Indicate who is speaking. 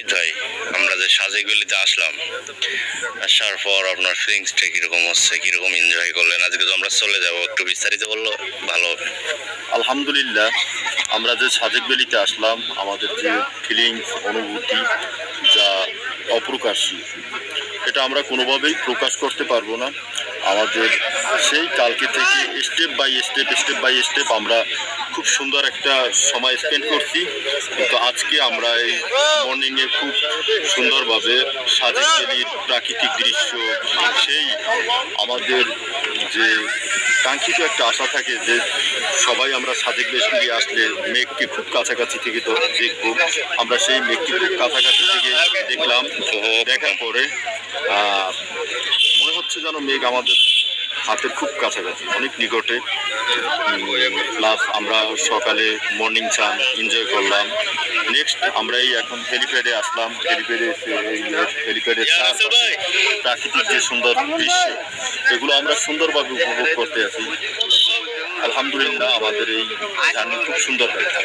Speaker 1: নাহিদ ভাই আমরা যে সাজেগুলিতে আসলাম, আসার পর আপনার ফিলিংসটা কীরকম হচ্ছে, কীরকম এনজয় করলেন? আজকে তো আমরা চলে যাব, একটু বিস্তারিত বলল, ভালো। হবে
Speaker 2: আলহামদুলিল্লাহ, আমরা যে সাজেক ভ্যালিতে আসলাম, আমাদের যে ফিলিংস অনুভূতি যা অপ্রকাশ্যী, এটা আমরা কোনোভাবেই প্রকাশ করতে পারব না। আমাদের সেই কালকে থেকে by step step by step আমরা খুব সুন্দর একটা সময় স্পেন্ড করছি। কিন্তু আজকে আমরা এই মর্নিংয়ে খুব সুন্দরভাবে ভ্যালির প্রাকৃতিক দৃশ্য, সেই আমাদের যে কাঙ্ক্ষিত একটা আশা থাকে যে সবাই আমরা সাজেক বেশি আসলে মেঘকে খুব কাছাকাছি থেকে তো দেখব। আমরা সেই মেঘকে খুব কাছাকাছি থেকে দেখলাম। দেখার পরে মনে হচ্ছে যেন মেঘ আমাদের হাতের খুব কাছাকাছি অনেক নিকটে। প্লাস আমরা সকালে মর্নিং চান এনজয় করলাম। নেক্সট আমরা এই এখন হেলিপ্যাডে আসলাম। হেলিপ্যাডে এসে এই হেলিপ্যাডের প্রাকৃতিক যে সুন্দর দৃশ্য এগুলো আমরা সুন্দরভাবে উপভোগ করতে আছি। আলহামদুলিল্লাহ আমাদের এই জার্নি খুব সুন্দর হয়েছে।